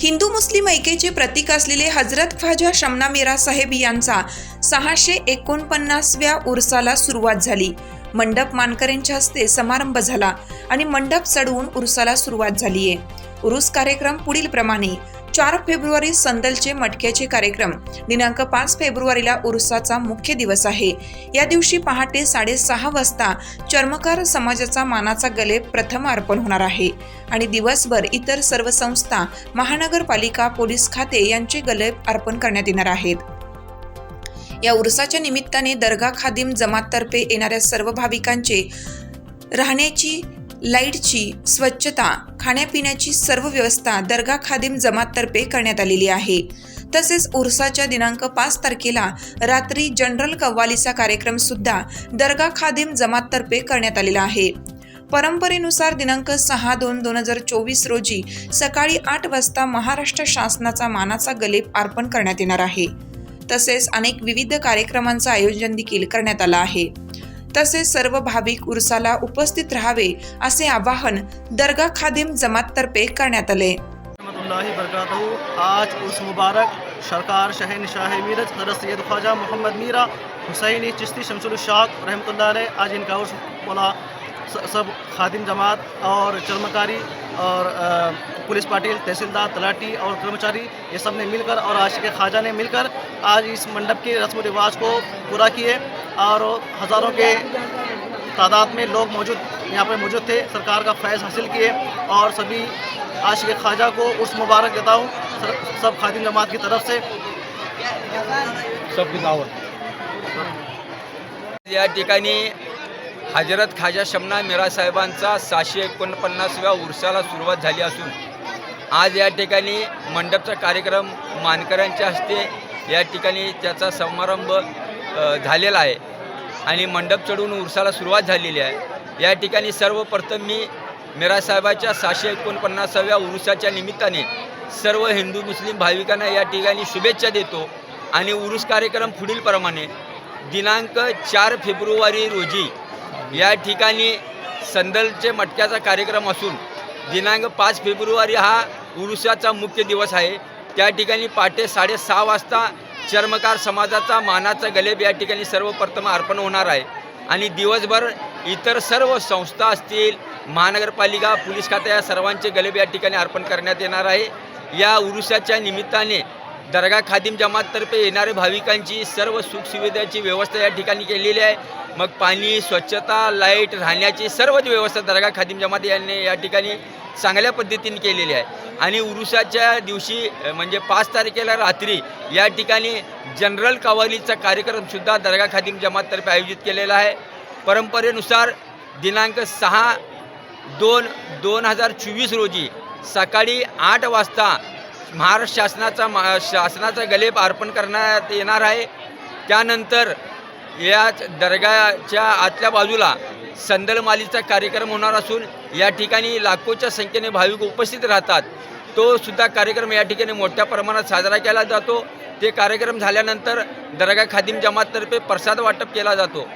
हिंदू मुस्लिम ऐक्याचे प्रतीक असलेले हजरत ख्वाजा शमना मीरा साहेब यांचा सहाशे एकोणपन्नासव्या उर्साला सुरुवात झाली. मंडप मानकऱ्यांच्या हस्ते समारंभ झाला आणि मंडप चढवून उरुसाला सुरुवात झालीये. उरुस कार्यक्रम पुढील प्रमाणे चार फेब्रुवारी संदलचे मटक्याचे कार्यक्रम दिनांक पाच फेब्रुवारीला उरुसाचा मुख्य दिवस आहे. या दिवशी पहाटे साडेसहा वाजता चर्मकार समाजाचा मानाचा गलेप प्रथम अर्पण होणार आहे. आणि दिवसभर इतर सर्व संस्था महानगरपालिका पोलीस खाते यांचे गलेप अर्पण करण्यात येणार आहेत. या उरसाच्या निमित्ताने दर्गा खादिम जमाततर्फे येणाऱ्या सर्व भाविकांचे राहण्याची लाईटची स्वच्छता खाण्यापिण्याची सर्व व्यवस्था दर्गा खादिम जमाततर्फे करण्यात आलेली आहे. तसेच उर्साच्या दिनांक पाच तारखेला रात्री जनरल कव्वालीचा कार्यक्रम सुद्धा दर्गा खादिम जमाततर्फे करण्यात आलेला आहे. परंपरेनुसार दिनांक सहा दोन दोन हजार चोवीस रोजी सकाळी आठ वाजता महाराष्ट्र शासनाचा मानाचा गलेप अर्पण करण्यात येणार आहे. तसेच अनेक विविध कार्यक्रमांचं आयोजन देखील करण्यात आलं आहे. तसेच सर्व भाविक उरसाला उपस्थित राहावे असे आवाहन दर्गा खादिम जमाततर्फे करण्यात आले. आज उस मुबारक सरकार शहन शाह मीरज हजरत सैयद ख्वाजा मोहम्मद मीरा हुसैनी चिश्ती शमसुल शाह रहमतुल्लाह अलैह आज इनका उर्स बोला सब खादिम जमात और चर्मकारी और पुलिस पाटिल तहसीलदार तलाटी और कर्मचारी ये सबने मिलकर और आशिक ख्वाजा ने मिलकर आज इस मंडप के रस्म रिवाज को पूरा किए और हज़ारों के तादाद में लोग मौजूद यहाँ पर मौजूद थे। सरकार का फैज़ हासिल किए और सभी आशिक ख्वाजा को उर्स मुबारक देता हूँ सब खादिम जमात की तरफ़ से। सबकी दावत। या ठिकाणी हजरत खाजा शमना मिरा साहेबांचा सहाशे एकोणपन्नासव्या उर्साला सुरुवात झाली असून आज या ठिकाणी मंडपचा कार्यक्रम मानकऱ्यांच्या हस्ते या ठिकाणी त्याचा समारंभ झालेला आहे आणि मंडप चढून उर्साला सुरुवात झालेली आहे. या ठिकाणी सर्वप्रथम मी मिरासाहेबाच्या सहाशे एकोणपन्नासाव्या उरुसाच्या निमित्ताने सर्व हिंदू मुस्लिम भाविकांना या ठिकाणी शुभेच्छा देतो आणि उरुस कार्यक्रम पुढीलप्रमाणे दिनांक चार फेब्रुवारी रोजी या ठिकाणी संदलचे मटक्याचा कार्यक्रम असून दिनांक पाच फेब्रुवारी हा उरुसाचा मुख्य दिवस आहे. त्या ठिकाणी पहाटे साडेसहा वाजता चर्मकार समाजाचा मानाचा गलेब या ठिकाणी सर्वप्रथम अर्पण होणार आहे. आणि दिवसभर इतर सर्व संस्था असतील महानगरपालिका पोलीस खात्या या सर्वांचे गलेब या ठिकाणी अर्पण करण्यात येणार आहे. या उरुसाच्या निमित्ताने दर्गा खादिम जमाततर्फे येणाऱ्या भाविकांची सर्व सुखसुविधाची व्यवस्था या ठिकाणी केलेली आहे. मग पाणी स्वच्छता लाइट राहण्याची सर्वच व्यवस्था दर्गा खादिम जमात यांनी या ठिकाणी चांगल्या पद्धतीने केलेली आहे. आणि उरुसाच्या दिवशी म्हणजे पाच तारखेला रात्री या ठिकाणी जनरल कवालीचा कार्यक्रमसुद्धा दर्गा खादिम जमाततर्फे आयोजित केलेला आहे. परंपरेनुसार दिनांक सहा दोन दोन हजार चोवीस रोजी सकाळी आठ वाजता महाराष्ट्र शासनाचा मा शासनाचा गलेप अर्पण करण्यात येणार आहे. त्यानंतर याच दर्गाच्या आतल्या बाजूला संदलमालीचा कार्यक्रम होणार असून या ठिकाणी लाखोच्या संख्येने भाविक उपस्थित राहतात. तो सुद्धा कार्यक्रम या ठिकाणी मोठ्या प्रमाणात साजरा केला जातो. ते कार्यक्रम झाल्यानंतर दर्गा खादिम जमाततर्फे प्रसाद वाटप केला जातो.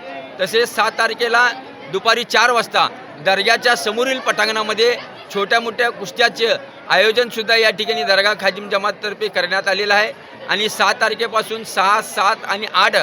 तसेच सात तारखेला दुपारी चार वाजता दर्ग्याच्या समोरील पटांगणामध्ये छोट्या मोठ्या कुस्त्याचे आयोजनसुद्धा या ठिकाणी दर्गा खाजिम जमाततर्फे करण्यात आलेलं आहे. आणि सहा तारखेपासून सहा सात आणि आठ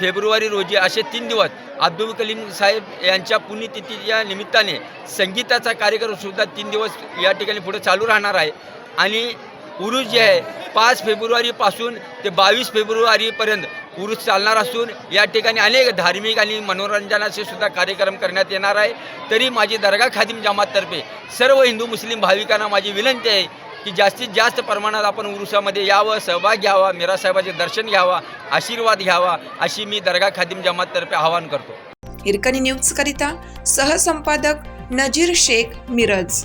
फेब्रुवारी रोजी असे तीन दिवस अब्दुल कलीम साहेब यांच्या पुण्यतिथीच्या निमित्ताने संगीताचा कार्यक्रमसुद्धा तीन दिवस या ठिकाणी पुढे चालू राहणार आहे. आणि उरूस जे आहे पाच फेब्रुवारीपासून ते बावीस फेब्रुवारीपर्यंत उरूस चालणार असून या ठिकाणी अनेक धार्मिक आणि मनोरंजनाचे सुद्धा कार्यक्रम करण्यात येणार आहे. तरी माझी दर्गा खादिम जमाततर्फे सर्व हिंदू मुस्लिम भाविकांना माझी विनंती आहे की जास्तीत जास्त प्रमाणात आपण उरुसामध्ये यावं सहभाग घ्यावा मीरासाहेबाचे दर्शन घ्यावा आशीर्वाद घ्यावा अशी मी दर्गा खादिम जमाततर्फे आवाहन करतो. हिरकणी न्यूजकरिता सहसंपादक नजीर शेख मिरज.